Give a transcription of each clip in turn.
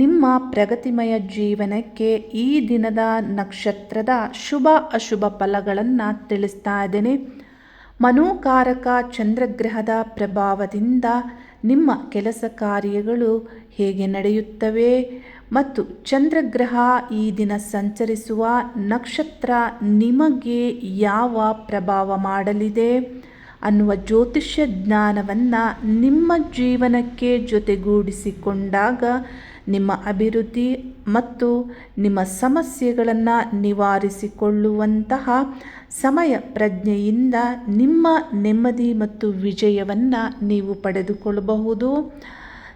ನಿಮ್ಮ ಪ್ರಗತಿಮಯ ಜೀವನಕ್ಕೆ ಈ ದಿನದ ನಕ್ಷತ್ರದ ಶುಭ ಅಶುಭ ಫಲಗಳನ್ನು ತಿಳಿಸ್ತಾ ಇದ್ದೇನೆ. ಮನೋಕಾರಕ ಚಂದ್ರಗ್ರಹದ ಪ್ರಭಾವದಿಂದ ನಿಮ್ಮ ಕೆಲಸ ಕಾರ್ಯಗಳು ಹೇಗೆ ನಡೆಯುತ್ತವೆ ಮತ್ತು ಚಂದ್ರಗ್ರಹ ಈ ದಿನ ಸಂಚರಿಸುವ ನಕ್ಷತ್ರ ನಿಮಗೆ ಯಾವ ಪ್ರಭಾವ ಮಾಡಲಿದೆ ಅನ್ನುವ ಜ್ಯೋತಿಷ್ಯ ಜ್ಞಾನವನ್ನು ನಿಮ್ಮ ಜೀವನಕ್ಕೆ ಜೊತೆಗೂಡಿಸಿಕೊಂಡಾಗ ನಿಮ್ಮ ಅಭಿವೃದ್ಧಿ ಮತ್ತು ನಿಮ್ಮ ಸಮಸ್ಯೆಗಳನ್ನು ನಿವಾರಿಸಿಕೊಳ್ಳುವಂತಹ ಸಮಯ ಪ್ರಜ್ಞೆಯಿಂದ ನಿಮ್ಮ ನೆಮ್ಮದಿ ಮತ್ತು ವಿಜಯವನ್ನು ನೀವು ಪಡೆದುಕೊಳ್ಳಬಹುದು.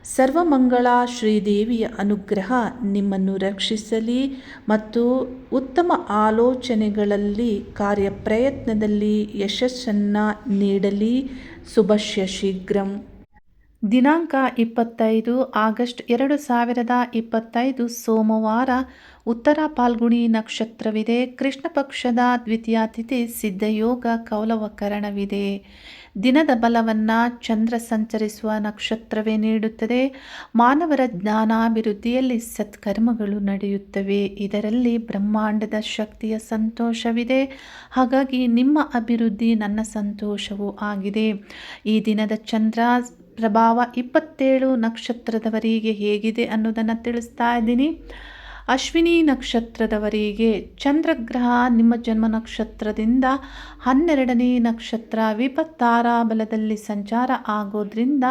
ಸರ್ವಮಂಗಳ ಶ್ರೀದೇವಿಯ ಅನುಗ್ರಹ ನಿಮ್ಮನ್ನು ರಕ್ಷಿಸಲಿ ಮತ್ತು ಉತ್ತಮ ಆಲೋಚನೆಗಳಲ್ಲಿ, ಕಾರ್ಯಪ್ರಯತ್ನದಲ್ಲಿ ಯಶಸ್ಸನ್ನು ನೀಡಲಿ. ಶುಭಶ್ಯ ಶೀಘ್ರಂ ದಿನಾಂಕ ಇಪ್ಪತ್ತೈದು ಆಗಸ್ಟ್ ಎರಡು ಸಾವಿರದ ಇಪ್ಪತ್ತೈದು ಸೋಮವಾರ ಉತ್ತರ ಪಾಲ್ಗುಣಿ ನಕ್ಷತ್ರವಿದೆ. ಕೃಷ್ಣ ಪಕ್ಷದ ದ್ವಿತೀಯ ತಿಥಿ ಸಿದ್ಧಯೋಗ ಕೌಲವಕರಣವಿದೆ. ದಿನದ ಬಲವನ್ನು ಚಂದ್ರ ಸಂಚರಿಸುವ ನಕ್ಷತ್ರವೇ ನೀಡುತ್ತದೆ. ಮಾನವರ ಜ್ಞಾನಾಭಿವೃದ್ಧಿಯಲ್ಲಿ ಸತ್ಕರ್ಮಗಳು ನಡೆಯುತ್ತವೆ. ಇದರಲ್ಲಿ ಬ್ರಹ್ಮಾಂಡದ ಶಕ್ತಿಯ ಸಂತೋಷವಿದೆ. ಹಾಗಾಗಿ ನಿಮ್ಮ ಅಭಿವೃದ್ಧಿ ನನ್ನ ಸಂತೋಷವೂ ಆಗಿದೆ. ಈ ದಿನದ ಚಂದ್ರ ಪ್ರಭಾವ ಇಪ್ಪತ್ತೇಳು ನಕ್ಷತ್ರದವರಿಗೆ ಹೇಗಿದೆ ಅನ್ನೋದನ್ನು ತಿಳಿಸ್ತಾ ಇದ್ದೀನಿ. ಅಶ್ವಿನಿ ನಕ್ಷತ್ರದವರಿಗೆ ಚಂದ್ರಗ್ರಹ ನಿಮ್ಮ ಜನ್ಮ ನಕ್ಷತ್ರದಿಂದ ಹನ್ನೆರಡನೇ ನಕ್ಷತ್ರ ವಿಪತ್ತಾರ ಬಲದಲ್ಲಿ ಸಂಚಾರ ಆಗೋದ್ರಿಂದ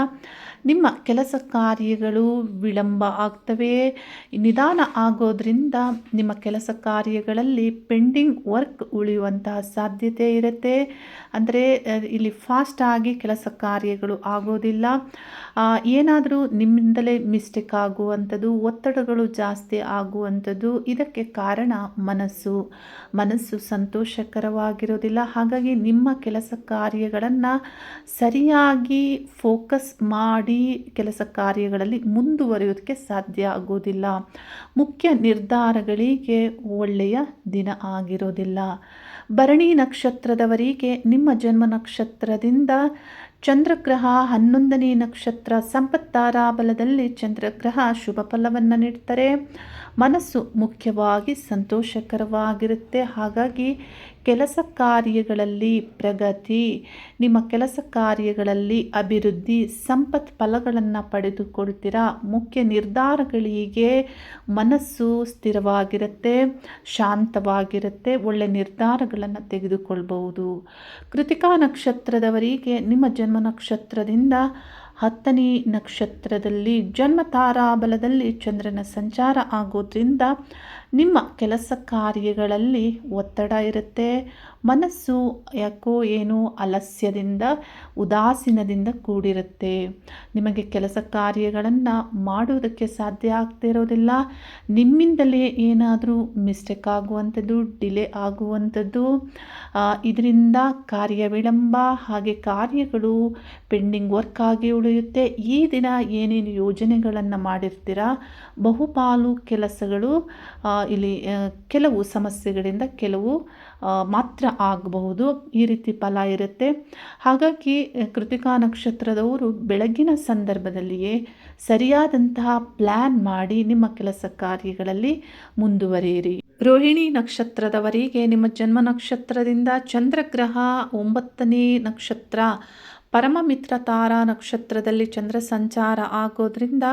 ನಿಮ್ಮ ಕೆಲಸ ಕಾರ್ಯಗಳು ವಿಳಂಬ ಆಗ್ತವೆ. ನಿಧಾನ ಆಗೋದ್ರಿಂದ ನಿಮ್ಮ ಕೆಲಸ ಕಾರ್ಯಗಳಲ್ಲಿ ಪೆಂಡಿಂಗ್ ವರ್ಕ್ ಉಳಿಯುವಂತಹ ಸಾಧ್ಯತೆ ಇರುತ್ತೆ. ಅಂದರೆ ಇಲ್ಲಿ ಫಾಸ್ಟಾಗಿ ಕೆಲಸ ಕಾರ್ಯಗಳು ಆಗೋದಿಲ್ಲ. ಏನಾದರೂ ನಿಮ್ಮಿಂದಲೇ ಮಿಸ್ಟೇಕ್ ಆಗುವಂಥದ್ದು, ಒತ್ತಡಗಳು ಜಾಸ್ತಿ ಆಗುವಂಥದ್ದು, ಇದಕ್ಕೆ ಕಾರಣ ಮನಸ್ಸು. ಮನಸ್ಸು ಸಂತೋಷಕರವಾಗಿರೋದಿಲ್ಲ. ಹಾಗಾಗಿ ನಿಮ್ಮ ಕೆಲಸ ಕಾರ್ಯಗಳನ್ನು ಸರಿಯಾಗಿ ಫೋಕಸ್ ಮಾಡಿ ಕೆಲಸ ಕಾರ್ಯಗಳಲ್ಲಿ ಮುಂದುವರಿಯೋದಕ್ಕೆ ಸಾಧ್ಯ ಆಗೋದಿಲ್ಲ ಮುಖ್ಯ ನಿರ್ಧಾರಗಳಿಗೆ ಒಳ್ಳೆಯ ದಿನ ಆಗಿರೋದಿಲ್ಲ. ಭರಣಿ ನಕ್ಷತ್ರದವರಿಗೆ ನಿಮ್ಮ ಜನ್ಮ ನಕ್ಷತ್ರದಿಂದ ಚಂದ್ರಗ್ರಹ ಹನ್ನೊಂದನೇ ನಕ್ಷತ್ರ ಸಂಪತ್ತಾರ ಬಲದಲ್ಲಿ ಚಂದ್ರಗ್ರಹ ಶುಭ ಫಲವನ್ನು ನೀಡ್ತಾರೆ. ಮನಸ್ಸು ಮುಖ್ಯವಾಗಿ ಸಂತೋಷಕರವಾಗಿರುತ್ತೆ. ಹಾಗಾಗಿ ಕೆಲಸ ಕಾರ್ಯಗಳಲ್ಲಿ ಪ್ರಗತಿ, ನಿಮ್ಮ ಕೆಲಸ ಕಾರ್ಯಗಳಲ್ಲಿ ಅಭಿವೃದ್ಧಿ, ಸಂಪತ್ ಫಲಗಳನ್ನು ಪಡೆದುಕೊಳ್ತೀರಾ? ಮುಖ್ಯ ನಿರ್ಧಾರಗಳಿಗೆ ಮನಸ್ಸು ಸ್ಥಿರವಾಗಿರುತ್ತೆ, ಶಾಂತವಾಗಿರುತ್ತೆ, ಒಳ್ಳೆ ನಿರ್ಧಾರಗಳನ್ನು ತೆಗೆದುಕೊಳ್ಬಹುದು. ಕೃತಿಕಾ ನಕ್ಷತ್ರದವರಿಗೆ ನಿಮ್ಮ ಜನ್ಮ ನಕ್ಷತ್ರದಿಂದ ಹತ್ತನೇ ನಕ್ಷತ್ರದಲ್ಲಿ ಜನ್ಮ ತಾರಾಬಲದಲ್ಲಿ ಚಂದ್ರನ ಸಂಚಾರ ಆಗೋದ್ರಿಂದ ನಿಮ್ಮ ಕೆಲಸ ಕಾರ್ಯಗಳಲ್ಲಿ ಒತ್ತಡ ಇರುತ್ತೆ. ಮನಸ್ಸು ಯಾಕೋ ಏನೋ ಅಲಸ್ಯದಿಂದ, ಉದಾಸೀನದಿಂದ ಕೂಡಿರುತ್ತೆ. ನಿಮಗೆ ಕೆಲಸ ಕಾರ್ಯಗಳನ್ನು ಮಾಡುವುದಕ್ಕೆ ಸಾಧ್ಯ ಆಗ್ತಿರೋದಿಲ್ಲ ನಿಮ್ಮಿಂದಲೇ ಏನಾದರೂ ಮಿಸ್ಟೇಕ್ ಆಗುವಂಥದ್ದು, ಡಿಲೇ ಆಗುವಂಥದ್ದು ಇದರಿಂದ ಕಾರ್ಯ ವಿಳಂಬ, ಹಾಗೆ ಕಾರ್ಯಗಳು ಪೆಂಡಿಂಗ್ ವರ್ಕ್ ಆಗಿ ಉಳಿಯುತ್ತೆ. ಈ ದಿನ ಏನೇನು ಯೋಜನೆಗಳನ್ನು ಮಾಡಿರ್ತೀರ? ಬಹುಪಾಲು ಕೆಲಸಗಳು ಇಲ್ಲಿ ಕೆಲವು ಸಮಸ್ಯೆಗಳಿಂದ ಕೆಲವು ಮಾತ್ರ ಆಗಬಹುದು. ಈ ರೀತಿ ಫಲ ಇರುತ್ತೆ. ಹಾಗಾಗಿ ಕೃತಿಕಾ ನಕ್ಷತ್ರದವರು ಬೆಳಗಿನ ಸಂದರ್ಭದಲ್ಲಿಯೇ ಸರಿಯಾದಂತಹ ಪ್ಲ್ಯಾನ್ ಮಾಡಿ ನಿಮ್ಮ ಕೆಲಸ ಕಾರ್ಯಗಳಲ್ಲಿ ಮುಂದುವರಿಯಿರಿ. ರೋಹಿಣಿ ನಕ್ಷತ್ರದವರಿಗೆ ನಿಮ್ಮ ಜನ್ಮ ನಕ್ಷತ್ರದಿಂದ ಚಂದ್ರಗ್ರಹ ಒಂಬತ್ತನೇ ನಕ್ಷತ್ರ, ಪರಮಮಿತ್ರ ತಾರಾ ನಕ್ಷತ್ರದಲ್ಲಿ ಚಂದ್ರ ಸಂಚಾರ ಆಗೋದ್ರಿಂದ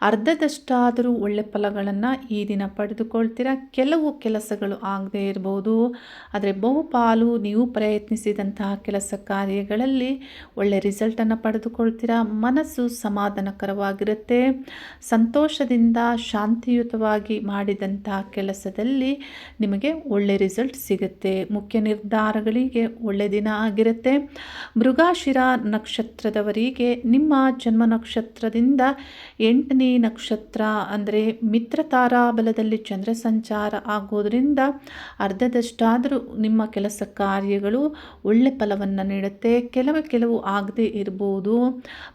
ಅರ್ಧದಷ್ಟಾದರೂ ಒಳ್ಳೆ ಫಲಗಳನ್ನು ಈ ದಿನ ಪಡೆದುಕೊಳ್ತೀರಾ? ಕೆಲವು ಕೆಲಸಗಳು ಆಗದೇ ಇರ್ಬೋದು. ಆದರೆ ಬಹುಪಾಲು ನೀವು ಪ್ರಯತ್ನಿಸಿದಂತಹ ಕೆಲಸ ಕಾರ್ಯಗಳಲ್ಲಿ ಒಳ್ಳೆ ರಿಸಲ್ಟನ್ನು ಪಡೆದುಕೊಳ್ತೀರಾ? ಮನಸ್ಸು ಸಮಾಧಾನಕರವಾಗಿರುತ್ತೆ. ಸಂತೋಷದಿಂದ ಶಾಂತಿಯುತವಾಗಿ ಮಾಡಿದಂತಹ ಕೆಲಸದಲ್ಲಿ ನಿಮಗೆ ಒಳ್ಳೆ ರಿಸಲ್ಟ್ ಸಿಗುತ್ತೆ. ಮುಖ್ಯ ನಿರ್ಧಾರಗಳಿಗೆ ಒಳ್ಳೆ ದಿನ ಆಗಿರುತ್ತೆ. ಮೃಗಾಶಿರ ನಕ್ಷತ್ರದವರಿಗೆ ನಿಮ್ಮ ಜನ್ಮ ನಕ್ಷತ್ರದಿಂದ ಎಂಟನೇ ನಕ್ಷತ್ರ ಅಂದರೆ ಮಿತ್ರ ತಾರಾಬಲದಲ್ಲಿ ಚಂದ್ರ ಸಂಚಾರ ಆಗೋದರಿಂದ ಅರ್ಧದಷ್ಟಾದರೂ ನಿಮ್ಮ ಕೆಲಸ ಕಾರ್ಯಗಳು ಒಳ್ಳೆ ಫಲವನ್ನು ನೀಡುತ್ತೆ. ಕೆಲವು ಕೆಲವು ಆಗದೇ ಇರ್ಬೋದು.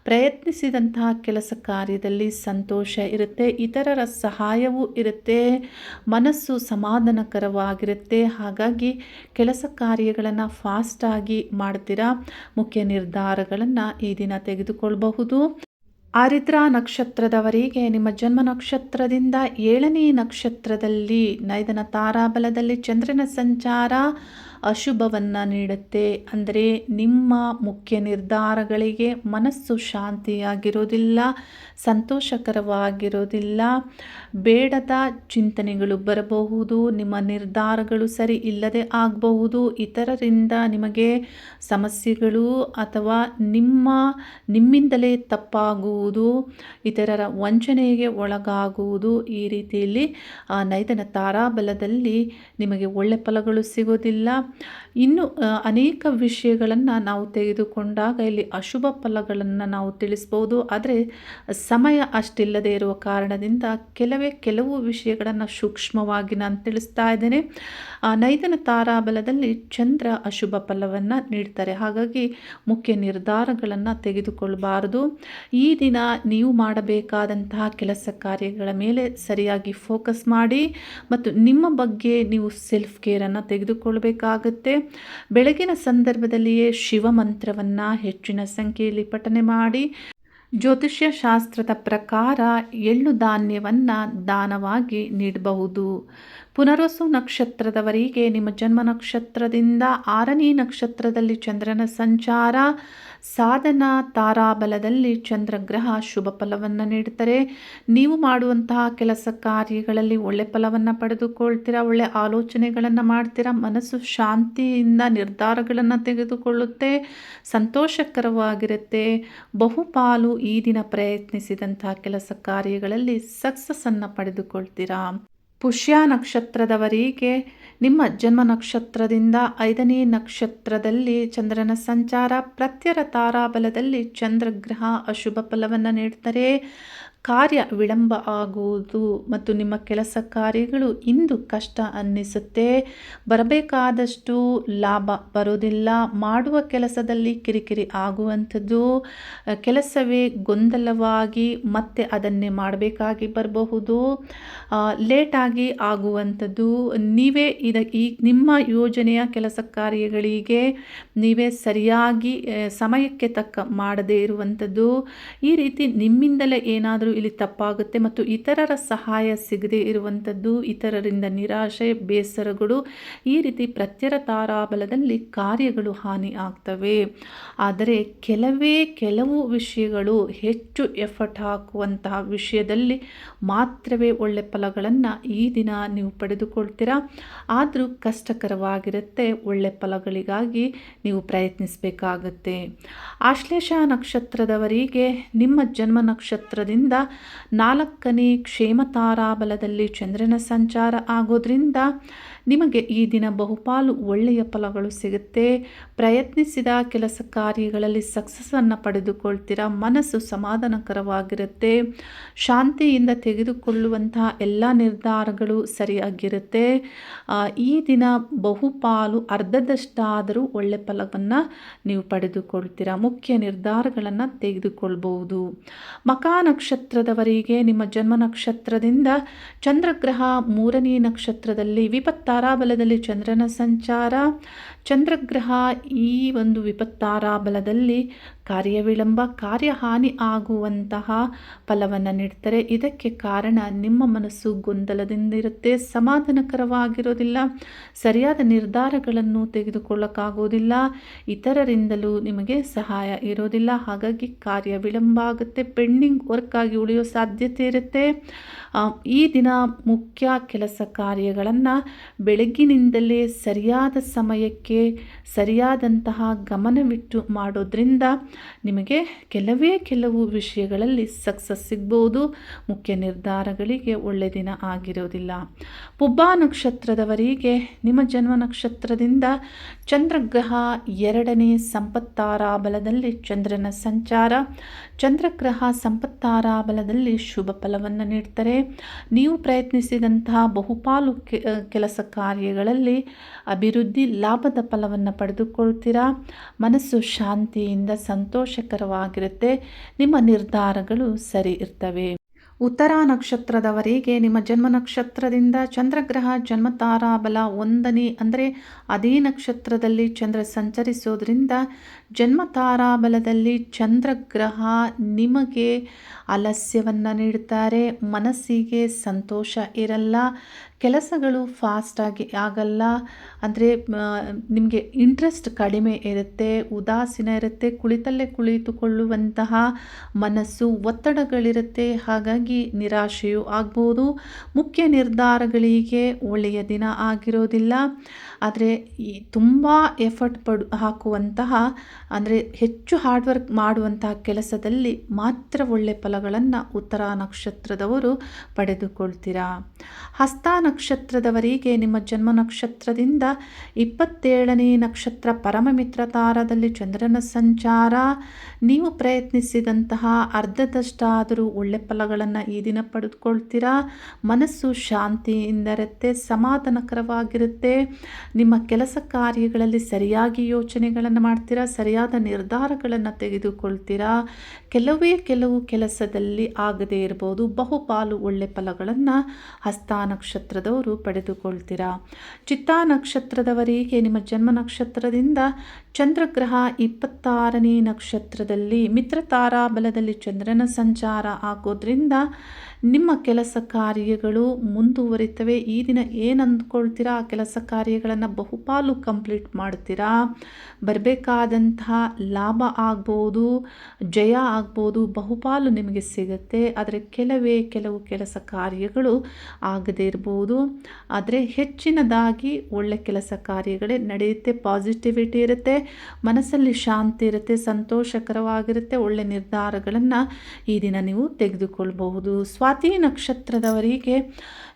ಪ್ರಯತ್ನಿಸಿದಂತಹ ಕೆಲಸ ಕಾರ್ಯದಲ್ಲಿ ಸಂತೋಷ ಇರುತ್ತೆ. ಇತರರ ಸಹಾಯವೂ ಇರುತ್ತೆ. ಮನಸ್ಸು ಸಮಾಧಾನಕರವಾಗಿರುತ್ತೆ. ಹಾಗಾಗಿ ಕೆಲಸ ಕಾರ್ಯಗಳನ್ನು ಫಾಸ್ಟಾಗಿ ಮಾಡ್ತೀರಾ? ಮುಖ್ಯ ನಿರ್ಧಾರಗಳನ್ನು ಈ ದಿನ ತೆಗೆದುಕೊಳ್ಬಹುದು. ಆರಿದ್ರ ನಕ್ಷತ್ರದವರಿಗೆ ನಿಮ್ಮ ಜನ್ಮ ನಕ್ಷತ್ರದಿಂದ ಏಳನೇ ನಕ್ಷತ್ರದಲ್ಲಿ ನೈದನ ತಾರಾಬಲದಲ್ಲಿ ಚಂದ್ರನ ಸಂಚಾರ ಅಶುಭವನ್ನು ನೀಡುತ್ತೆ. ಅಂದರೆ ನಿಮ್ಮ ಮುಖ್ಯ ನಿರ್ಧಾರಗಳಿಗೆ ಮನಸ್ಸು ಶಾಂತಿಯಾಗಿರೋದಿಲ್ಲ, ಸಂತೋಷಕರವಾಗಿರೋದಿಲ್ಲ. ಬೇಡದ ಚಿಂತನೆಗಳು ಬರಬಹುದು, ನಿಮ್ಮ ನಿರ್ಧಾರಗಳು ಸರಿ ಇಲ್ಲದೆ ಆಗಬಹುದು. ಇತರರಿಂದ ನಿಮಗೆ ಸಮಸ್ಯೆಗಳು ಅಥವಾ ನಿಮ್ಮ, ನಿಮ್ಮಿಂದಲೇ ತಪ್ಪಾಗುವುದು, ಇತರರ ವಂಚನೆಗೆ ಒಳಗಾಗುವುದು ಈ ರೀತಿಯಲ್ಲಿ ನೈದನ ತಾರಾಬಲದಲ್ಲಿ ನಿಮಗೆ ಒಳ್ಳೆ ಫಲಗಳು ಸಿಗೋದಿಲ್ಲ. ಇನ್ನು ಅನೇಕ ವಿಷಯಗಳನ್ನು ನಾವು ತೆಗೆದುಕೊಂಡಾಗ ಇಲ್ಲಿ ಅಶುಭ ಫಲಗಳನ್ನು ನಾವು ತಿಳಿಸ್ಬೋದು. ಆದರೆ, ಸಮಯ ಅಷ್ಟಿಲ್ಲದೆ ಇರುವ ಕಾರಣದಿಂದ ಕೆಲವೇ ಕೆಲವು ವಿಷಯಗಳನ್ನು ಸೂಕ್ಷ್ಮವಾಗಿ ನಾನು ತಿಳಿಸ್ತಾ ಇದ್ದೇನೆ. ನೈದನ ತಾರಾಬಲದಲ್ಲಿ ಚಂದ್ರ ಅಶುಭ ಫಲವನ್ನು ನೀಡ್ತಾರೆ. ಹಾಗಾಗಿ ಮುಖ್ಯ ನಿರ್ಧಾರಗಳನ್ನು ತೆಗೆದುಕೊಳ್ಳಬಾರದು ಈ ದಿನ ನೀವು ಮಾಡಬೇಕಾದಂತಹ ಕೆಲಸ ಕಾರ್ಯಗಳ ಮೇಲೆ ಸರಿಯಾಗಿ ಫೋಕಸ್ ಮಾಡಿ, ಮತ್ತು ನಿಮ್ಮ ಬಗ್ಗೆ ನೀವು ಸೆಲ್ಫ್ ಕೇರನ್ನು ತೆಗೆದುಕೊಳ್ಬೇಕಾಗುತ್ತೆ ಬೆಳಗಿನ ಸಂದರ್ಭದಲ್ಲಿಯೇ ಶಿವ ಮಂತ್ರವನ್ನು ಹೆಚ್ಚಿನ ಸಂಖ್ಯೆಯಲ್ಲಿ ಪಠನೆ ಮಾಡಿ, ಜ್ಯೋತಿಷ್ಯ ಶಾಸ್ತ್ರದ ಪ್ರಕಾರ ಎಳ್ಳು ಧಾನ್ಯವನ್ನು ದಾನವಾಗಿ ನೀಡಬಹುದು. ಪುನರ್ವಸು ನಕ್ಷತ್ರದವರಿಗೆ ನಿಮ್ಮ ಜನ್ಮ ನಕ್ಷತ್ರದಿಂದ ಆರನೇ ನಕ್ಷತ್ರದಲ್ಲಿ ಚಂದ್ರನ ಸಂಚಾರ, ಸಾಧನ ತಾರಾಬಲದಲ್ಲಿ ಚಂದ್ರಗ್ರಹ ಶುಭ ಫಲವನ್ನು ನೀಡ್ತಾರೆ ನೀವು ಮಾಡುವಂತಹ ಕೆಲಸ ಕಾರ್ಯಗಳಲ್ಲಿ ಒಳ್ಳೆ ಫಲವನ್ನು ಪಡೆದುಕೊಳ್ತೀರಾ, ಒಳ್ಳೆ ಆಲೋಚನೆಗಳನ್ನು ಮಾಡ್ತೀರಾ, ಮನಸ್ಸು ಶಾಂತಿಯಿಂದ ನಿರ್ಧಾರಗಳನ್ನು ತೆಗೆದುಕೊಳ್ಳುತ್ತೆ, ಸಂತೋಷಕರವಾಗಿರುತ್ತೆ, ಬಹುಪಾಲು ಈ ದಿನ ಪ್ರಯತ್ನಿಸಿದಂತಹ ಕೆಲಸ ಕಾರ್ಯಗಳಲ್ಲಿ ಸಕ್ಸಸ್ಸನ್ನು ಪಡೆದುಕೊಳ್ತೀರಾ? ಪುಷ್ಯ ನಕ್ಷತ್ರದವರಿಗೆ ನಿಮ್ಮ ಜನ್ಮ ನಕ್ಷತ್ರದಿಂದ ಐದನೇ ನಕ್ಷತ್ರದಲ್ಲಿ ಚಂದ್ರನ ಸಂಚಾರ, ಪ್ರತ್ಯರ ತಾರಾಬಲದಲ್ಲಿ ಚಂದ್ರಗ್ರಹ ಅಶುಭ ಫಲವನ್ನು ನೀಡ್ತಾರೆ. ಕಾರ್ಯ ವಿಳಂಬ ಆಗುವುದು ಮತ್ತು ನಿಮ್ಮ ಕೆಲಸ ಕಾರ್ಯಗಳು ಇಂದು ಕಷ್ಟ ಅನ್ನಿಸುತ್ತೆ. ಬರಬೇಕಾದಷ್ಟು ಲಾಭ ಬರೋದಿಲ್ಲ ಮಾಡುವ ಕೆಲಸದಲ್ಲಿ ಕಿರಿಕಿರಿ ಆಗುವಂಥದ್ದು. ಕೆಲಸವೇ ಗೊಂದಲವಾಗಿ ಮತ್ತೆ ಅದನ್ನೇ ಮಾಡಬೇಕಾಗಿ ಬರಬಹುದು. ಲೇಟಾಗಿ ಆಗುವಂಥದ್ದು. ನೀವೇ ಇದ, ಈ ನಿಮ್ಮ ಯೋಜನೆಯ ಕೆಲಸ ಕಾರ್ಯಗಳಿಗೆ ನೀವೇ ಸರಿಯಾಗಿ ಸಮಯಕ್ಕೆ ತಕ್ಕ ಮಾಡದೇ ಇರುವಂಥದ್ದು. ಈ ರೀತಿ ನಿಮ್ಮಿಂದಲೇ ಏನಾದರೂ ಇಲ್ಲಿ ತಪ್ಪಾಗುತ್ತೆ ಮತ್ತು ಇತರರ ಸಹಾಯ ಸಿಗದೆ ಇರುವಂಥದ್ದು, ಇತರರಿಂದ ನಿರಾಶೆ, ಬೇಸರಗಳು, ಈ ರೀತಿ ಪ್ರತ್ಯರ ತಾರಾಬಲದಲ್ಲಿ ಕಾರ್ಯಗಳು ಹಾನಿ ಆಗ್ತವೆ. ಆದರೆ ಕೆಲವೇ ಕೆಲವು ವಿಷಯಗಳು ಹೆಚ್ಚು ಎಫರ್ಟ್ ಹಾಕುವಂತಹ ವಿಷಯದಲ್ಲಿ ಮಾತ್ರವೇ ಒಳ್ಳೆ ಫಲಗಳನ್ನು ಈ ದಿನ ನೀವು ಪಡೆದುಕೊಳ್ತೀರಾ? ಆದರೂ ಕಷ್ಟಕರವಾಗಿರುತ್ತೆ ಒಳ್ಳೆ ಫಲಗಳಿಗಾಗಿ ನೀವು ಪ್ರಯತ್ನಿಸಬೇಕಾಗುತ್ತೆ. ಆಶ್ಲೇಷ ನಕ್ಷತ್ರದವರಿಗೆ ನಿಮ್ಮ ಜನ್ಮ ನಕ್ಷತ್ರದಿಂದ ನಾಲ್ಕನೇ ಕ್ಷೇಮತಾರಾಬಲದಲ್ಲಿ ಚಂದ್ರನ ಸಂಚಾರ ಆಗೋದ್ರಿಂದ ನಿಮಗೆ ಈ ದಿನ ಬಹುಪಾಲು ಒಳ್ಳೆಯ ಫಲಗಳು ಸಿಗುತ್ತೆ. ಪ್ರಯತ್ನಿಸಿದ ಕೆಲಸ ಕಾರ್ಯಗಳಲ್ಲಿ ಸಕ್ಸಸ್ಸನ್ನು ಪಡೆದುಕೊಳ್ತೀರಾ? ಮನಸ್ಸು ಸಮಾಧಾನಕರವಾಗಿರುತ್ತೆ. ಶಾಂತಿಯಿಂದ ತೆಗೆದುಕೊಳ್ಳುವಂತಹ ಎಲ್ಲ ನಿರ್ಧಾರಗಳು ಸರಿಯಾಗಿರುತ್ತೆ. ಈ ದಿನ ಬಹುಪಾಲು ಅರ್ಧದಷ್ಟಾದರೂ ಒಳ್ಳೆ ಫಲವನ್ನು ನೀವು ಪಡೆದುಕೊಳ್ತೀರಾ? ಮುಖ್ಯ ನಿರ್ಧಾರಗಳನ್ನು ತೆಗೆದುಕೊಳ್ಬಹುದು. ಮಕಾ ನಕ್ಷತ್ರದವರಿಗೆ ನಿಮ್ಮ ಜನ್ಮ ನಕ್ಷತ್ರದಿಂದ ಚಂದ್ರಗ್ರಹ ಮೂರನೇ ನಕ್ಷತ್ರದಲ್ಲಿ ವಿಪತ್ತ ತಾರಾಬಲದಲ್ಲಿ ಚಂದ್ರನ ಸಂಚಾರ. ಚಂದ್ರಗ್ರಹ ಈ ಒಂದು ವಿಪತ್ತಾರಾಬಲದಲ್ಲಿ ಕಾರ್ಯ ವಿಳಂಬ ಕಾರ್ಯ ಹಾನಿ ಆಗುವಂತಹ ಫಲವನ್ನು ನೀಡ್ತಾರೆ. ಇದಕ್ಕೆ ಕಾರಣ ನಿಮ್ಮ ಮನಸ್ಸು ಗೊಂದಲದಿಂದ ಇರುತ್ತೆ ಸಮಾಧಾನಕರವಾಗಿರೋದಿಲ್ಲ. ಸರಿಯಾದ ನಿರ್ಧಾರಗಳನ್ನು ತೆಗೆದುಕೊಳ್ಳೋಕ್ಕಾಗೋದಿಲ್ಲ. ಇತರರಿಂದಲೂ ನಿಮಗೆ ಸಹಾಯ ಇರೋದಿಲ್ಲ. ಹಾಗಾಗಿ ಕಾರ್ಯ ವಿಳಂಬ ಆಗುತ್ತೆ. ಪೆಂಡಿಂಗ್ ವರ್ಕ್ ಆಗಿ ಉಳಿಯೋ ಸಾಧ್ಯತೆ ಇರುತ್ತೆ. ಈ ದಿನ ಮುಖ್ಯ ಕೆಲಸ ಕಾರ್ಯಗಳನ್ನು ಬೆಳಗ್ಗಿನಿಂದಲೇ ಸರಿಯಾದ ಸಮಯಕ್ಕೆ ಸರಿಯಾದಂತಹ ಗಮನವಿಟ್ಟು ಮಾಡೋದ್ರಿಂದ ನಿಮಗೆ ಕೆಲವೇ ಕೆಲವು ವಿಷಯಗಳಲ್ಲಿ ಸಕ್ಸಸ್ ಸಿಗ್ಬೋದು. ಮುಖ್ಯ ನಿರ್ಧಾರಗಳಿಗೆ ಒಳ್ಳೆ ದಿನ ಆಗಿರೋದಿಲ್ಲ. ಪುಬ್ಬ ನಕ್ಷತ್ರದವರಿಗೆ ನಿಮ್ಮ ಜನ್ಮ ನಕ್ಷತ್ರದಿಂದ ಚಂದ್ರಗ್ರಹ ಎರಡನೇ ಸಂಪತ್ತಾರ ಬಲದಲ್ಲಿ ಚಂದ್ರನ ಸಂಚಾರ. ಚಂದ್ರಗ್ರಹ ಸಂಪತ್ತಾರ ಬಲದಲ್ಲಿ ಶುಭ ಫಲವನ್ನು ನೀಡ್ತಾರೆ. ನೀವು ಪ್ರಯತ್ನಿಸಿದಂತಹ ಬಹುಪಾಲು ಕೆಲಸ ಕಾರ್ಯಗಳಲ್ಲಿ ಅಭಿವೃದ್ಧಿ ಲಾಭದ ಫಲವನ್ನು ಪಡೆದುಕೊಳ್ತೀರಾ? ಮನಸ್ಸು ಶಾಂತಿಯಿಂದ ಸಂತೋಷಕರವಾಗಿರುತ್ತೆ. ನಿಮ್ಮ ನಿರ್ಧಾರಗಳು ಸರಿ ಇರ್ತವೆ. ಉತ್ತರ ನಕ್ಷತ್ರದವರಿಗೆ ನಿಮ್ಮ ಜನ್ಮ ನಕ್ಷತ್ರದಿಂದ ಚಂದ್ರಗ್ರಹ ಜನ್ಮ ತಾರಾಬಲ ಒಂದನೇ, ಅಂದರೆ ಅದೇ ನಕ್ಷತ್ರದಲ್ಲಿ ಚಂದ್ರ ಸಂಚರಿಸೋದ್ರಿಂದ ಜನ್ಮ ತಾರಾಬಲದಲ್ಲಿ ಚಂದ್ರಗ್ರಹ ನಿಮಗೆ ಅಲಸ್ಯವನ್ನು ನೀಡುತ್ತಾರೆ, ಮನಸ್ಸಿಗೆ ಸಂತೋಷ ಇರಲ್ಲ ಕೆಲಸಗಳು ಫಾಸ್ಟಾಗಿ ಆಗಲ್ಲ ಅಂದರೆ ನಿಮಗೆ ಇಂಟ್ರೆಸ್ಟ್ ಕಡಿಮೆ ಇರುತ್ತೆ, ಉದಾಸೀನ ಇರುತ್ತೆ, ಕುಳಿತಲ್ಲೇ ಕುಳಿತುಕೊಳ್ಳುವಂತಹ ಮನಸ್ಸು ಒತ್ತಡಗಳಿರುತ್ತೆ, ಹಾಗಾಗಿ ನಿರಾಶೆಯೂ ಆಗ್ಬೋದು. ಮುಖ್ಯ ನಿರ್ಧಾರಗಳಿಗೆ ಒಳ್ಳೆಯ ದಿನ ಆಗಿರೋದಿಲ್ಲ. ಆದರೆ ಈ ತುಂಬ ಎಫರ್ಟ್ ಪಡು, ಹಾಕುವಂತಹ, ಅಂದರೆ ಹೆಚ್ಚು ಹಾರ್ಡ್ ವರ್ಕ್ ಮಾಡುವಂತಹ ಕೆಲಸದಲ್ಲಿ ಮಾತ್ರ ಒಳ್ಳೆ ಫಲಗಳನ್ನು ಉತ್ತರ ನಕ್ಷತ್ರದವರು ಪಡೆದುಕೊಳ್ತೀರಾ? ಹಸ್ತ ನಕ್ಷತ್ರದವರಿಗೆ ನಿಮ್ಮ ಜನ್ಮ ನಕ್ಷತ್ರದಿಂದ ಇಪ್ಪತ್ತೇಳನೇ ನಕ್ಷತ್ರ ಪರಮಮಿತ್ರ ತಾರದಲ್ಲಿ ಚಂದ್ರನ ಸಂಚಾರ, ನೀವು ಪ್ರಯತ್ನಿಸಿದಂತಹ ಅರ್ಧದಷ್ಟಾದರೂ ಒಳ್ಳೆ ಫಲಗಳನ್ನು ಈ ದಿನ ಪಡೆದುಕೊಳ್ತೀರಾ? ಮನಸ್ಸು ಶಾಂತಿಯಿಂದಿರುತ್ತೆ ಸಮಾಧಾನಕರವಾಗಿರುತ್ತೆ. ನಿಮ್ಮ ಕೆಲಸ ಕಾರ್ಯಗಳಲ್ಲಿ ಸರಿಯಾಗಿ ಯೋಚನೆಗಳನ್ನು ಮಾಡ್ತೀರಾ? ಸರಿಯಾದ ನಿರ್ಧಾರಗಳನ್ನು ತೆಗೆದುಕೊಳ್ತೀರಾ? ಕೆಲವೇ ಕೆಲವು ಕೆಲಸದಲ್ಲಿ ಆಗದೇ ಇರ್ಬೋದು, ಬಹುಪಾಲು ಒಳ್ಳೆ ಫಲಗಳನ್ನು ಹಸ್ತ ನಕ್ಷತ್ರದವರು ಪಡೆದುಕೊಳ್ತೀರಾ? ಚಿತ್ತಾ ನಕ್ಷತ್ರದವರಿಗೆ ನಿಮ್ಮ ಜನ್ಮ ನಕ್ಷತ್ರದಿಂದ ಚಂದ್ರಗ್ರಹ ಇಪ್ಪತ್ತಾರನೇ ನಕ್ಷತ್ರದಲ್ಲಿ ಮಿತ್ರ ಬಲದಲ್ಲಿ ಚಂದ್ರನ ಸಂಚಾರ ಆಗೋದ್ರಿಂದ ನಿಮ್ಮ ಕೆಲಸ ಕಾರ್ಯಗಳು ಮುಂದುವರಿತವೆ. ಈ ದಿನ ಏನು ಅಂದ್ಕೊಳ್ತೀರಾ ಆ ಕೆಲಸ ಕಾರ್ಯಗಳನ್ನು ಬಹುಪಾಲು ಕಂಪ್ಲೀಟ್ ಮಾಡ್ತೀರಾ? ಬರಬೇಕಾದಂತಹ ಲಾಭ ಆಗ್ಬೋದು, ಜಯ ಆಗ್ಬೋದು ಬಹುಪಾಲು ನಿಮಗೆ ಸಿಗುತ್ತೆ. ಆದರೆ ಕೆಲವೇ ಕೆಲವು ಕೆಲಸ ಕಾರ್ಯಗಳು ಆಗದೇ ಇರ್ಬೋದು. ಆದರೆ ಹೆಚ್ಚಿನದಾಗಿ ಒಳ್ಳೆ ಕೆಲಸ ಕಾರ್ಯಗಳೇ ನಡೆಯುತ್ತೆ. ಪಾಸಿಟಿವಿಟಿ ಇರುತ್ತೆ, ಮನಸ್ಸಲ್ಲಿ ಶಾಂತಿ ಇರುತ್ತೆ, ಸಂತೋಷಕರವಾಗಿರುತ್ತೆ. ಒಳ್ಳೆ ನಿರ್ಧಾರಗಳನ್ನು ಈ ದಿನ ನೀವು ತೆಗೆದುಕೊಳ್ಬಹುದು. ಸ್ವಾತಿ ನಕ್ಷತ್ರದವರಿಗೆ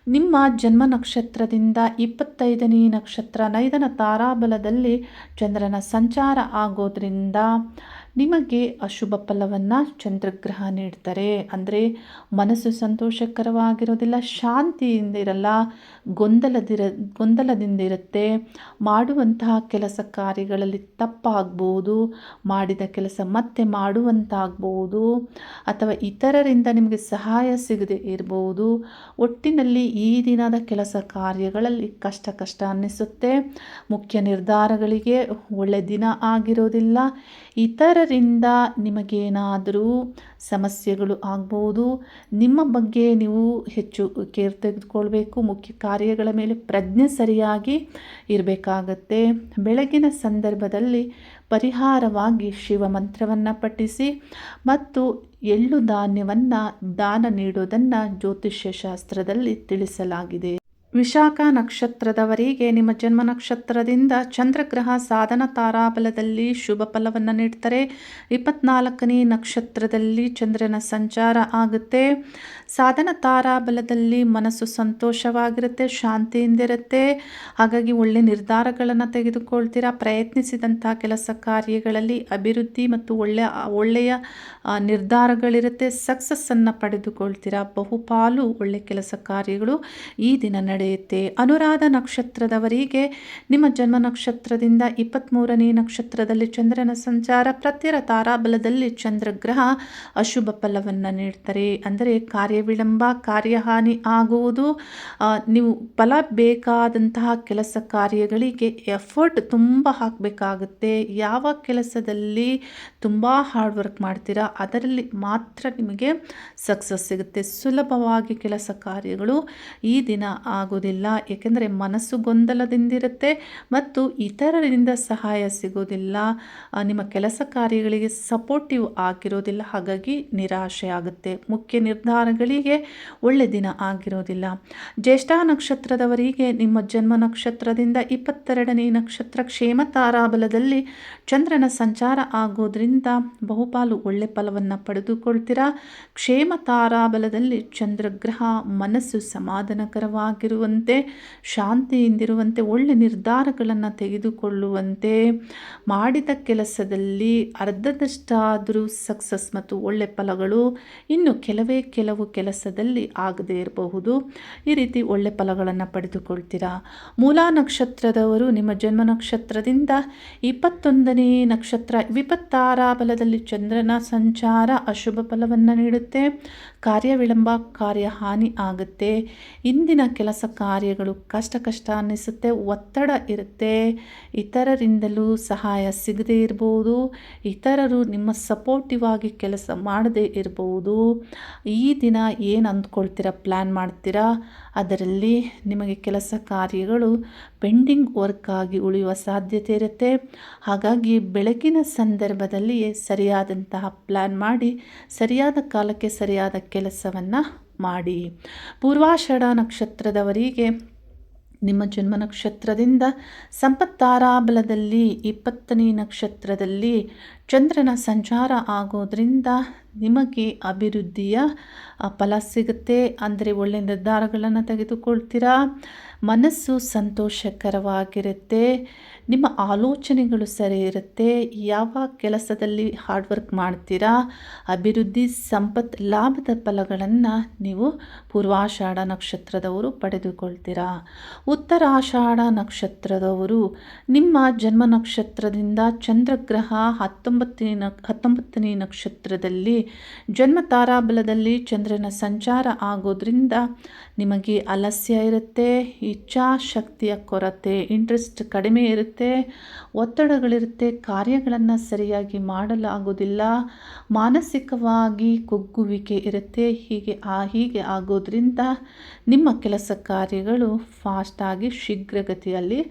ನಿಮ್ಮ ಜನ್ಮ ನಕ್ಷತ್ರದಿಂದ ಇಪ್ಪತ್ತೈದನೇ ನಕ್ಷತ್ರ ನೈದನ ತಾರಾಬಲದಲ್ಲಿ ಚಂದ್ರನ ಸಂಚಾರ ಆಗೋದ್ರಿಂದ ನಿಮಗೆ ಅಶುಭ ಫಲವನ್ನು ಚಂದ್ರಗ್ರಹ ನೀಡ್ತಾರೆ. ಅಂದರೆ ಮನಸ್ಸು ಸಂತೋಷಕರವಾಗಿರೋದಿಲ್ಲ, ಶಾಂತಿಯಿಂದ ಇರಲ್ಲ, ಗೊಂದಲದಿರ, ಗೊಂದಲದಿಂದ ಇರುತ್ತೆ. ಮಾಡುವಂತಹ ಕೆಲಸ ಕಾರ್ಯಗಳಲ್ಲಿ ತಪ್ಪಾಗ್ಬೋದು, ಮಾಡಿದ ಕೆಲಸ ಮತ್ತೆ ಮಾಡುವಂತಾಗ್ಬೋದು, ಅಥವಾ ಇತರರಿಂದ ನಿಮಗೆ ಸಹಾಯ ಸಿಗದೆ ಇರಬಹುದು ಒಟ್ಟಿನಲ್ಲಿ ಈ ದಿನದ ಕೆಲಸ ಕಾರ್ಯಗಳಲ್ಲಿ ಕಷ್ಟ ಕಷ್ಟ ಅನ್ನಿಸುತ್ತೆ. ಮುಖ್ಯ ನಿರ್ಧಾರಗಳಿಗೆ ಒಳ್ಳೆ ದಿನ ಆಗಿರೋದಿಲ್ಲ. ಇತರರಿಂದ ನಿಮಗೇನಾದರೂ ಸಮಸ್ಯೆಗಳು ಆಗ್ಬೋದು, ನಿಮ್ಮ ಬಗ್ಗೆ ನೀವು ಹೆಚ್ಚು ಕೇರ್ ತೆಗೆದುಕೊಳ್ಬೇಕು, ಮುಖ್ಯ ಕಾರ್ಯಗಳ ಮೇಲೆ ಪ್ರಜ್ಞೆ ಸರಿಯಾಗಿ ಇರಬೇಕಾಗತ್ತೆ. ಬೆಳಗಿನ ಸಂದರ್ಭದಲ್ಲಿ ಪರಿಹಾರವಾಗಿ ಶಿವ ಮಂತ್ರವನ್ನು ಪಠಿಸಿ ಮತ್ತು ಎಳ್ಳು ಧಾನ್ಯವನ್ನು ದಾನ ನೀಡೋದನ್ನು ಜ್ಯೋತಿಷ್ಯ ಶಾಸ್ತ್ರದಲ್ಲಿ ತಿಳಿಸಲಾಗಿದೆ. ವಿಶಾಖ ನಕ್ಷತ್ರದವರಿಗೆ ನಿಮ್ಮ ಜನ್ಮ ನಕ್ಷತ್ರದಿಂದ ಚಂದ್ರಗ್ರಹ ಸಾಧನ ತಾರಾಬಲದಲ್ಲಿ ಶುಭ ಫಲವನ್ನು ನೀಡ್ತಾರೆ. ಇಪ್ಪತ್ನಾಲ್ಕನೇ ನಕ್ಷತ್ರದಲ್ಲಿ ಚಂದ್ರನ ಸಂಚಾರ ಆಗುತ್ತೆ. ಸಾಧನ ತಾರಾಬಲದಲ್ಲಿ ಮನಸ್ಸು ಸಂತೋಷವಾಗಿರುತ್ತೆ, ಶಾಂತಿಯಿಂದಿರುತ್ತೆ. ಹಾಗಾಗಿ ಒಳ್ಳೆ ನಿರ್ಧಾರಗಳನ್ನು ತೆಗೆದುಕೊಳ್ತೀರಾ? ಪ್ರಯತ್ನಿಸಿದಂಥ ಕೆಲಸ ಕಾರ್ಯಗಳಲ್ಲಿ ಅಭಿವೃದ್ಧಿ ಮತ್ತು ಒಳ್ಳೆಯ ಒಳ್ಳೆಯ ನಿರ್ಧಾರಗಳಿರುತ್ತೆ. ಸಕ್ಸಸ್ಸನ್ನು ಪಡೆದುಕೊಳ್ತೀರಾ? ಬಹುಪಾಲು ಒಳ್ಳೆ ಕೆಲಸ ಕಾರ್ಯಗಳು ಈ ದಿನ ನಡೆ ನಡೆಯುತ್ತೆ ಅನುರಾಧ ನಕ್ಷತ್ರದವರಿಗೆ ನಿಮ್ಮ ಜನ್ಮ ನಕ್ಷತ್ರದಿಂದ ಇಪ್ಪತ್ತ್ಮೂರನೇ ನಕ್ಷತ್ರದಲ್ಲಿ ಚಂದ್ರನ ಸಂಚಾರ, ಪ್ರತ್ಯರ ತಾರಾಬಲದಲ್ಲಿ ಚಂದ್ರಗ್ರಹ ಅಶುಭ ಫಲವನ್ನು ನೀಡ್ತಾರೆ. ಅಂದರೆ ಕಾರ್ಯ ವಿಳಂಬ ಕಾರ್ಯಹಾನಿ ಆಗುವುದು ನೀವು ಫಲ ಬೇಕಾದಂತಹ ಕೆಲಸ ಕಾರ್ಯಗಳಿಗೆ ಎಫರ್ಟ್ ತುಂಬ ಹಾಕಬೇಕಾಗುತ್ತೆ. ಯಾವ ಕೆಲಸದಲ್ಲಿ ತುಂಬ ಹಾರ್ಡ್ ವರ್ಕ್ ಮಾಡ್ತೀರಾ, ಅದರಲ್ಲಿ ಮಾತ್ರ ನಿಮಗೆ ಸಕ್ಸಸ್ ಸಿಗುತ್ತೆ. ಸುಲಭವಾಗಿ ಕೆಲಸ ಕಾರ್ಯಗಳು ಈ ದಿನ ಆಗೋದಿಲ್ಲ ಏಕೆಂದರೆ ಮನಸ್ಸು ಗೊಂದಲದಿಂದಿರುತ್ತೆ ಮತ್ತು ಇತರರಿಂದ ಸಹಾಯ ಸಿಗೋದಿಲ್ಲ ನಿಮ್ಮ ಕೆಲಸ ಕಾರ್ಯಗಳಿಗೆ ಸಪೋರ್ಟಿವ್ ಆಗಿರೋದಿಲ್ಲ ಹಾಗಾಗಿ ನಿರಾಶೆ ಆಗುತ್ತೆ. ಮುಖ್ಯ ನಿರ್ಧಾರಗಳಿಗೆ ಒಳ್ಳೆ ದಿನ ಆಗಿರೋದಿಲ್ಲ ಜ್ಯೇಷ್ಠ ನಕ್ಷತ್ರದವರಿಗೆ ನಿಮ್ಮ ಜನ್ಮ ನಕ್ಷತ್ರದಿಂದ ಇಪ್ಪತ್ತೆರಡನೇ ನಕ್ಷತ್ರ ಕ್ಷೇಮ ತಾರಾಬಲದಲ್ಲಿ ಚಂದ್ರನ ಸಂಚಾರ ಆಗೋದ್ರಿಂದ ಬಹುಪಾಲು ಒಳ್ಳೆ ಫಲವನ್ನು ಪಡೆದುಕೊಳ್ತೀರಾ? ಕ್ಷೇಮ ತಾರಾಬಲದಲ್ಲಿ ಚಂದ್ರಗ್ರಹ ಮನಸ್ಸು ಸಮಾಧಾನಕರವಾಗಿರುವಂತೆ ಶಾಂತಿಯಿಂದಿರುವಂತೆ, ಒಳ್ಳೆ ನಿರ್ಧಾರಗಳನ್ನು ತೆಗೆದುಕೊಳ್ಳುವಂತೆ ಮಾಡಿದ ಕೆಲಸದಲ್ಲಿ ಅರ್ಧದಷ್ಟಾದರೂ ಸಕ್ಸಸ್ ಮತ್ತು ಒಳ್ಳೆ ಫಲಗಳು ಇನ್ನು ಕೆಲವೇ ಕೆಲವು ಕೆಲಸದಲ್ಲಿ ಆಗದೇ ಇರಬಹುದು. ಈ ರೀತಿ ಒಳ್ಳೆ ಫಲಗಳನ್ನು ಪಡೆದುಕೊಳ್ತೀರಾ? ಮೂಲ ನಕ್ಷತ್ರದವರು ನಿಮ್ಮ ಜನ್ಮ ನಕ್ಷತ್ರದಿಂದ ಇಪ್ಪತ್ತೊಂದನೇ ನಕ್ಷತ್ರ, ವಿಪತ್ತಾರ ಬಲದಲ್ಲಿ ಚಂದ್ರನ ಸಂಚಾರ ಅಶುಭ ಫಲವನ್ನು ನೀಡುತ್ತೆ. ಕಾರ್ಯ ವಿಳಂಬ ಕಾರ್ಯ ಹಾನಿ ಆಗುತ್ತೆ. ಇಂದಿನ ಕೆಲಸ ಕಾರ್ಯಗಳು ಕಷ್ಟ ಕಷ್ಟ ಅನ್ನಿಸುತ್ತೆ, ಒತ್ತಡ ಇರುತ್ತೆ. ಇತರರಿಂದಲೂ ಸಹಾಯ ಸಿಗದೇ ಇರ್ಬೋದು. ಇತರರು ನಿಮ್ಮ ಸಪೋರ್ಟಿವ್ ಆಗಿ ಕೆಲಸ ಮಾಡದೇ ಇರಬಹುದು ಈ ದಿನ ಏನು ಅಂದ್ಕೊಳ್ತೀರಾ ಪ್ಲ್ಯಾನ್ ಮಾಡ್ತೀರಾ? ಅದರಲ್ಲಿ ನಿಮಗೆ ಕೆಲಸ ಕಾರ್ಯಗಳು ಪೆಂಡಿಂಗ್ ವರ್ಕ್ ಆಗಿ ಉಳಿಯುವ ಸಾಧ್ಯತೆ ಇರುತ್ತೆ. ಹಾಗಾಗಿ ಬೆಳಗಿನ ಸಂದರ್ಭದಲ್ಲಿಯೇ ಸರಿಯಾದಂತಹ ಪ್ಲ್ಯಾನ್ ಮಾಡಿ, ಸರಿಯಾದ ಕಾಲಕ್ಕೆ ಸರಿಯಾದ ಕೆಲಸವನ್ನು ಮಾಡಿ. ಪೂರ್ವಾಷಾಢ ನಕ್ಷತ್ರದವರಿಗೆ ನಿಮ್ಮ ಜನ್ಮ ನಕ್ಷತ್ರದಿಂದ ಸಂಪತ್ತಾರಾಬಲದಲ್ಲಿ ಇಪ್ಪತ್ತನೇ ನಕ್ಷತ್ರದಲ್ಲಿ ಚಂದ್ರನ ಸಂಚಾರ ಆಗೋದ್ರಿಂದ ನಿಮಗೆ ಅಭಿವೃದ್ಧಿಯ ಫಲ ಸಿಗುತ್ತೆ. ಅಂದರೆ ಒಳ್ಳೆಯ ನಿರ್ಧಾರಗಳನ್ನು ತೆಗೆದುಕೊಳ್ತೀರಾ? ಮನಸ್ಸು ಸಂತೋಷಕರವಾಗಿರುತ್ತೆ. ನಿಮ್ಮ ಆಲೋಚನೆಗಳು ಸರಿ ಇರುತ್ತೆ. ಯಾವ ಕೆಲಸದಲ್ಲಿ ಹಾರ್ಡ್ ವರ್ಕ್ ಮಾಡ್ತೀರಾ? ಅಭಿವೃದ್ಧಿ, ಸಂಪತ್, ಲಾಭದ ಫಲಗಳನ್ನು ನೀವು ಪೂರ್ವಾಷಾಢ ನಕ್ಷತ್ರದವರು ಪಡೆದುಕೊಳ್ತೀರಾ? ಉತ್ತರಾಷಾಢ ನಕ್ಷತ್ರದವರು, ನಿಮ್ಮ ಜನ್ಮ ನಕ್ಷತ್ರದಿಂದ ಚಂದ್ರಗ್ರಹ ಹತ್ತೊಂಬತ್ತನೇ ಹತ್ತೊಂಬತ್ತನೇ ನಕ್ಷತ್ರದಲ್ಲಿ ಜನ್ಮ ತಾರಾಬಲದಲ್ಲಿ ಚಂದ್ರನ ಸಂಚಾರ ಆಗೋದ್ರಿಂದ ನಿಮಗೆ ಅಲಸ್ಯ ಇರುತ್ತೆ. ಇಚ್ಛಾಶಕ್ತಿಯ ಕೊರತೆ ಇಂಟ್ರೆಸ್ಟ್ ಕಡಿಮೆ ಇರುತ್ತೆ. ಒತ್ತಡಗಳಿರುತ್ತೆ. ಕಾರ್ಯಗಳನ್ನು ಸರಿಯಾಗಿ ಮಾಡಲಾಗೋದಿಲ್ಲ ಮಾನಸಿಕವಾಗಿ ಕುಗ್ಗುವಿಕೆ ಇರುತ್ತೆ. ಹೀಗೆ ಆ ಹೀಗೆ ಆಗೋದ್ರಿಂದ ನಿಮ್ಮ ಕೆಲಸ ಕಾರ್ಯಗಳು ಫಾಸ್ಟಾಗಿ ಶೀಘ್ರಗತಿಯಲ್ಲಿ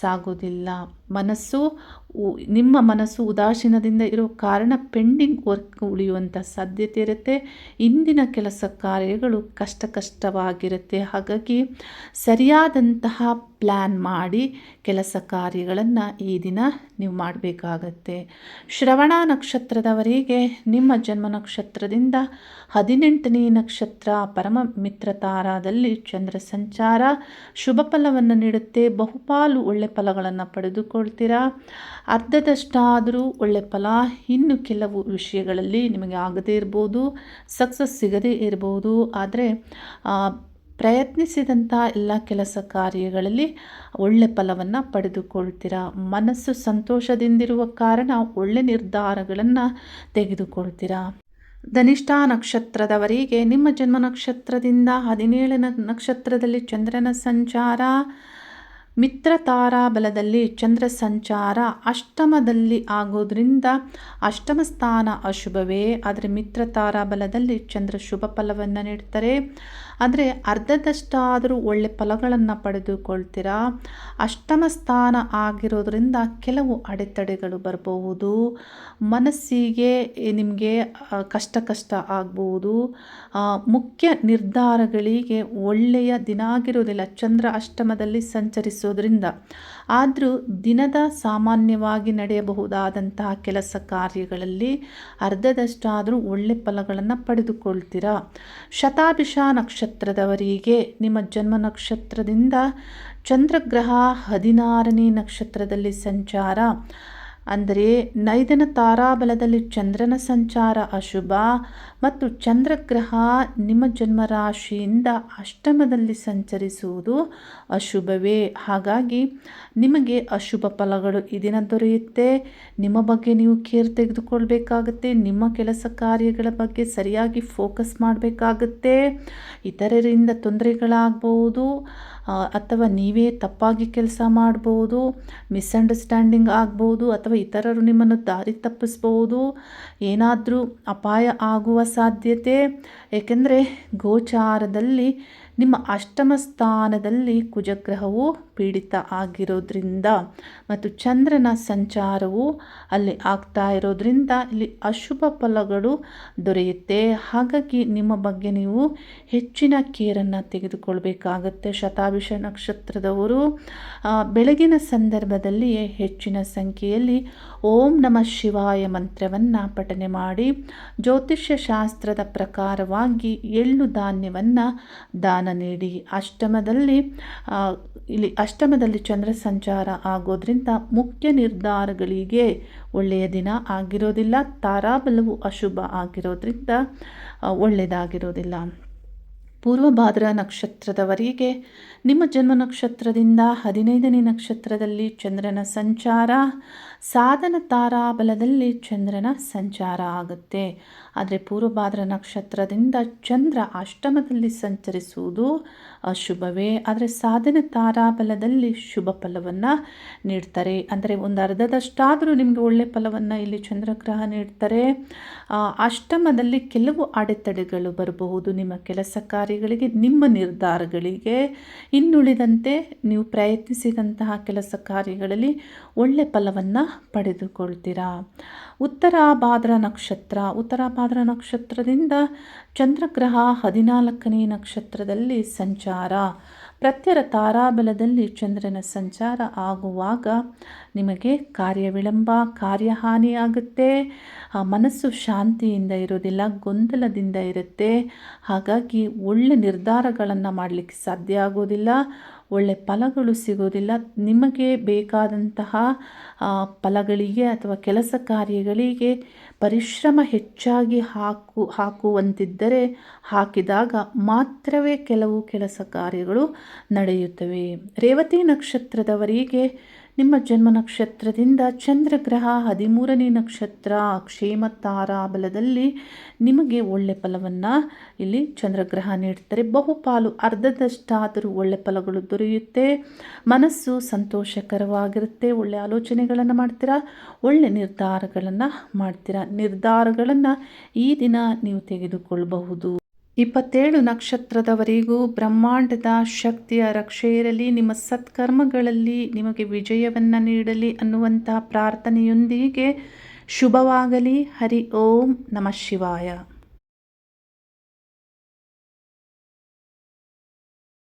ಸಾಗೋದಿಲ್ಲ ಮನಸ್ಸು ನಿಮ್ಮ ಮನಸ್ಸು ಉದಾಸೀನದಿಂದ ಇರೋ ಕಾರಣ ಪೆಂಡಿಂಗ್ ವರ್ಕ್ ಉಳಿಯುವಂಥ ಸಾಧ್ಯತೆ ಇರುತ್ತೆ. ಇಂದಿನ ಕೆಲಸ ಕಾರ್ಯಗಳು ಕಷ್ಟ ಕಷ್ಟವಾಗಿರುತ್ತೆ ಹಾಗಾಗಿ ಸರಿಯಾದಂತಹ ಪ್ಲ್ಯಾನ್ ಮಾಡಿ ಕೆಲಸ ಕಾರ್ಯಗಳನ್ನು ಈ ದಿನ ನೀವು ಮಾಡಬೇಕಾಗತ್ತೆ. ಶ್ರವಣ ನಕ್ಷತ್ರದವರಿಗೆ ನಿಮ್ಮ ಜನ್ಮ ನಕ್ಷತ್ರದಿಂದ ಹದಿನೆಂಟನೇ ನಕ್ಷತ್ರ ಪರಮ ಮಿತ್ರ ತಾರಾದಲ್ಲಿ ಚಂದ್ರ ಸಂಚಾರ ಶುಭ ಫಲವನ್ನು ನೀಡುತ್ತೆ. ಬಹುಪಾಲು ಒಳ್ಳೆ ಫಲಗಳನ್ನು ಪಡೆದುಕೊಳ್ತೀರಾ ಅರ್ಧದಷ್ಟಾದರೂ ಒಳ್ಳೆ ಫಲ. ಇನ್ನು ಕೆಲವು ವಿಷಯಗಳಲ್ಲಿ ನಿಮಗೆ ಆಗದೇ ಇರ್ಬೋದು, ಸಕ್ಸಸ್ ಸಿಗದೇ ಇರ್ಬೋದು. ಆದರೆ ಪ್ರಯತ್ನಿಸಿದಂಥ ಎಲ್ಲ ಕೆಲಸ ಕಾರ್ಯಗಳಲ್ಲಿ ಒಳ್ಳೆ ಫಲವನ್ನು ಪಡೆದುಕೊಳ್ತೀರಾ? ಮನಸ್ಸು ಸಂತೋಷದಿಂದಿರುವ ಕಾರಣ ಒಳ್ಳೆ ನಿರ್ಧಾರಗಳನ್ನು ತೆಗೆದುಕೊಳ್ತೀರಾ? ಧನಿಷ್ಠ ನಕ್ಷತ್ರದವರಿಗೆ ನಿಮ್ಮ ಜನ್ಮ ನಕ್ಷತ್ರದಿಂದ ಹದಿನೇಳನ ನಕ್ಷತ್ರದಲ್ಲಿ ಚಂದ್ರನ ಸಂಚಾರ. ಮಿತ್ರ ತಾರಾ ಬಲದಲ್ಲಿ ಚಂದ್ರ ಸಂಚಾರ ಅಷ್ಟಮದಲ್ಲಿ ಆಗೋದ್ರಿಂದ ಅಷ್ಟಮ ಸ್ಥಾನ ಅಶುಭವೇ. ಆದರೆ ಮಿತ್ರ ತಾರಾ ಬಲದಲ್ಲಿ ಚಂದ್ರ ಶುಭ ಫಲವನ್ನು ನೀಡ್ತಾರೆ. ಆದರೆ ಅರ್ಧದಷ್ಟಾದರೂ ಒಳ್ಳೆ ಫಲಗಳನ್ನು ಪಡೆದುಕೊಳ್ತೀರಾ? ಅಷ್ಟಮ ಸ್ಥಾನ ಆಗಿರೋದ್ರಿಂದ ಕೆಲವು ಅಡೆತಡೆಗಳು ಬರಬಹುದು. ಮನಸ್ಸಿಗೆ ನಿಮಗೆ ಕಷ್ಟ ಕಷ್ಟ ಆಗ್ಬೋದು ಮುಖ್ಯ ನಿರ್ಧಾರಗಳಿಗೆ ಒಳ್ಳೆಯ ದಿನ ಆಗಿರೋದಿಲ್ಲ. ಚಂದ್ರ ಅಷ್ಟಮದಲ್ಲಿ ಸಂಚರಿಸೋದ್ರಿಂದ. ಆದರೂ ದಿನದ ಸಾಮಾನ್ಯವಾಗಿ ನಡೆಯಬಹುದಾದಂತಹ ಕೆಲಸ ಕಾರ್ಯಗಳಲ್ಲಿ ಅರ್ಧದಷ್ಟಾದರೂ ಒಳ್ಳೆ ಫಲಗಳನ್ನು ಪಡೆದುಕೊಳ್ತೀರಾ? ಶತಾಭಿಷ ನಕ್ಷತ್ರದವರಿಗೆ ನಿಮ್ಮ ಜನ್ಮ ನಕ್ಷತ್ರದಿಂದ ಚಂದ್ರಗ್ರಹ ಹದಿನಾರನೇ ನಕ್ಷತ್ರದಲ್ಲಿ ಸಂಚಾರ. ಅಂದರೆ ನೈದನ ತಾರಾಬಲದಲ್ಲಿ ಚಂದ್ರನ ಸಂಚಾರ ಅಶುಭ ಮತ್ತು ಚಂದ್ರಗ್ರಹ ನಿಮ್ಮ ಜನ್ಮರಾಶಿಯಿಂದ ಅಷ್ಟಮದಲ್ಲಿ ಸಂಚರಿಸುವುದು ಅಶುಭವೇ. ಹಾಗಾಗಿ ನಿಮಗೆ ಅಶುಭ ಫಲಗಳು ಈ ದಿನ ದೊರೆಯುತ್ತೆ. ನಿಮ್ಮ ಬಗ್ಗೆ ನೀವು ಕೇರ್ ತೆಗೆದುಕೊಳ್ಬೇಕಾಗುತ್ತೆ. ನಿಮ್ಮ ಕೆಲಸ ಕಾರ್ಯಗಳ ಬಗ್ಗೆ ಸರಿಯಾಗಿ ಫೋಕಸ್ ಮಾಡಬೇಕಾಗುತ್ತೆ. ಇತರರಿಂದ ತೊಂದರೆಗಳಾಗ್ಬೋದು ಅಥವಾ ನೀವೇ ತಪ್ಪಾಗಿ ಕೆಲಸ ಮಾಡ್ಬೋದು ಮಿಸ್ಅಂಡರ್ಸ್ಟ್ಯಾಂಡಿಂಗ್ ಆಗ್ಬೋದು, ಅಥವಾ ಇತರರು ನಿಮ್ಮನ್ನು ದಾರಿ ತಪ್ಪಿಸ್ಬೋದು, ಏನಾದರೂ ಅಪಾಯ ಆಗುವ ಸಾಧ್ಯತೆ. ಏಕೆಂದರೆ ಗೋಚಾರದಲ್ಲಿ ನಿಮ್ಮ ಅಷ್ಟಮ ಸ್ಥಾನದಲ್ಲಿ ಕುಜಗ್ರಹವು ಪೀಡಿತ ಆಗಿರೋದ್ರಿಂದ ಮತ್ತು ಚಂದ್ರನ ಸಂಚಾರವು ಅಲ್ಲಿ ಆಗ್ತಾ ಇರೋದ್ರಿಂದ ಇಲ್ಲಿ ಅಶುಭ ಫಲಗಳು ದೊರೆಯುತ್ತೆ. ಹಾಗಾಗಿ ನಿಮ್ಮ ಬಗ್ಗೆ ನೀವು ಹೆಚ್ಚಿನ ಕೇರನ್ನು ತೆಗೆದುಕೊಳ್ಬೇಕಾಗತ್ತೆ. ಶತಾಭಿಷ ನಕ್ಷತ್ರದವರು ಬೆಳಗಿನ ಸಂದರ್ಭದಲ್ಲಿಯೇ ಹೆಚ್ಚಿನ ಸಂಖ್ಯೆಯಲ್ಲಿ ಓಂ ನಮ ಶಿವಾಯ ಮಂತ್ರವನ್ನು ಪಠನೆ ಮಾಡಿ ಜ್ಯೋತಿಷ್ಯ ಶಾಸ್ತ್ರದ ಪ್ರಕಾರವಾಗಿ ಎಳ್ಳು ಧಾನ್ಯವನ್ನು ದಾನ ನೀಡಿ. ಅಷ್ಟಮದಲ್ಲಿ ಇಲ್ಲಿ ಅಷ್ಟಮದಲ್ಲಿ ಚಂದ್ರ ಸಂಚಾರ ಆಗೋದ್ರಿಂದ ಮುಖ್ಯ ನಿರ್ಧಾರಗಳಿಗೆ ಒಳ್ಳೆಯ ದಿನ ಆಗಿರೋದಿಲ್ಲ, ತಾರಾಬಲವು ಅಶುಭ ಆಗಿರೋದ್ರಿಂದ ಒಳ್ಳೆಯದಾಗಿರೋದಿಲ್ಲ ಪೂರ್ವಭಾದ್ರ ನಕ್ಷತ್ರದವರಿಗೆ ನಿಮ್ಮ ಜನ್ಮ ನಕ್ಷತ್ರದಿಂದ ಹದಿನೈದನೇ ನಕ್ಷತ್ರದಲ್ಲಿ ಚಂದ್ರನ ಸಂಚಾರ, ಸಾಧನ ತಾರಾಬಲದಲ್ಲಿ ಚಂದ್ರನ ಸಂಚಾರ ಆಗುತ್ತೆ. ಆದರೆ ಪೂರ್ವಭಾದ್ರ ನಕ್ಷತ್ರದಿಂದ ಚಂದ್ರ ಅಷ್ಟಮದಲ್ಲಿ ಸಂಚರಿಸುವುದು ಅಶುಭವೇ ಆದರೆ ಸಾಧನೆ ತಾರಾಬಲದಲ್ಲಿ ಶುಭ ಫಲವನ್ನು ನೀಡ್ತಾರೆ. ಅಂದರೆ ಒಂದು ಅರ್ಧದಷ್ಟಾದರೂ ನಿಮಗೆ ಒಳ್ಳೆ ಫಲವನ್ನು ಇಲ್ಲಿ ಚಂದ್ರಗ್ರಹ ನೀಡ್ತಾರೆ. ಅಷ್ಟಮದಲ್ಲಿ ಕೆಲವು ಅಡೆತಡೆಗಳು ಬರಬಹುದು ನಿಮ್ಮ ಕೆಲಸ ಕಾರ್ಯಗಳಿಗೆ, ನಿಮ್ಮ ನಿರ್ಧಾರಗಳಿಗೆ. ಇನ್ನುಳಿದಂತೆ ನೀವು ಪ್ರಯತ್ನಿಸಿದಂತಹ ಕೆಲಸ ಕಾರ್ಯಗಳಲ್ಲಿ ಒಳ್ಳೆ ಫಲವನ್ನು ಪಡೆದುಕೊಳ್ತೀರಾ? ಉತ್ತರ ಭಾದ್ರ ನಕ್ಷತ್ರ. ಉತ್ತರ ಭಾದ್ರ ನಕ್ಷತ್ರದಿಂದ ಚಂದ್ರಗ್ರಹ ಹದಿನಾಲ್ಕನೇ ನಕ್ಷತ್ರದಲ್ಲಿ ಸಂಚಾರ ಪ್ರತ್ಯರ ತಾರಾಬಲದಲ್ಲಿ ಚಂದ್ರನ ಸಂಚಾರ ಆಗುವಾಗ ನಿಮಗೆ ಕಾರ್ಯ ವಿಳಂಬ ಕಾರ್ಯಹಾನಿಯಾಗುತ್ತೆ ಮನಸ್ಸು ಶಾಂತಿಯಿಂದ ಇರೋದಿಲ್ಲ ಗೊಂದಲದಿಂದ ಇರುತ್ತೆ. ಹಾಗಾಗಿ ಒಳ್ಳೆ ನಿರ್ಧಾರಗಳನ್ನು ಮಾಡಲಿಕ್ಕೆ ಸಾಧ್ಯ ಆಗೋದಿಲ್ಲ ಒಳ್ಳೆ ಫಲಗಳು ಸಿಗೋದಿಲ್ಲ ನಿಮಗೆ ಬೇಕಾದಂತಹ ಫಲಗಳಿಗೆ ಅಥವಾ ಕೆಲಸ ಕಾರ್ಯಗಳಿಗೆ ಪರಿಶ್ರಮ ಹೆಚ್ಚಾಗಿ ಹಾಕು, ಹಾಕುವಂತಿದ್ದರೆ ಹಾಕಿದಾಗ ಮಾತ್ರವೇ ಕೆಲವು ಕೆಲಸ ಕಾರ್ಯಗಳು ನಡೆಯುತ್ತವೆ. ರೇವತಿ ನಕ್ಷತ್ರದವರಿಗೆ ನಿಮ್ಮ ಜನ್ಮ ನಕ್ಷತ್ರದಿಂದ ಚಂದ್ರಗ್ರಹ ಹದಿಮೂರನೇ ನಕ್ಷತ್ರ ಕ್ಷೇಮ ತಾರಾ ಬಲದಲ್ಲಿ ನಿಮಗೆ ಒಳ್ಳೆ ಫಲವನ್ನು ಇಲ್ಲಿ ಚಂದ್ರಗ್ರಹ ನೀಡ್ತಾರೆ ಬಹುಪಾಲು ಅರ್ಧದಷ್ಟಾದರೂ ಒಳ್ಳೆ ಫಲಗಳು ದೊರೆಯುತ್ತೆ. ಮನಸ್ಸು ಸಂತೋಷಕರವಾಗಿರುತ್ತೆ. ಒಳ್ಳೆ ಆಲೋಚನೆಗಳನ್ನು ಮಾಡ್ತೀರಾ? ಒಳ್ಳೆ ನಿರ್ಧಾರಗಳನ್ನು ಮಾಡ್ತೀರಾ? ನಿರ್ಧಾರಗಳನ್ನು ಈ ದಿನ ನೀವು ತೆಗೆದುಕೊಳ್ಳಬಹುದು ಇಪ್ಪತ್ತೇಳು ನಕ್ಷತ್ರದವರೆಗೂ ಬ್ರಹ್ಮಾಂಡದ ಶಕ್ತಿಯ ರಕ್ಷೆ ಇರಲಿ, ನಿಮ್ಮ ಸತ್ಕರ್ಮಗಳಲ್ಲಿ ನಿಮಗೆ ವಿಜಯವನ್ನು ನೀಡಲಿ ಅನ್ನುವಂತಹ ಪ್ರಾರ್ಥನೆಯೊಂದಿಗೆ ಶುಭವಾಗಲಿ. ಹರಿ ಓಂ ನಮಃ ಶಿವಾಯ.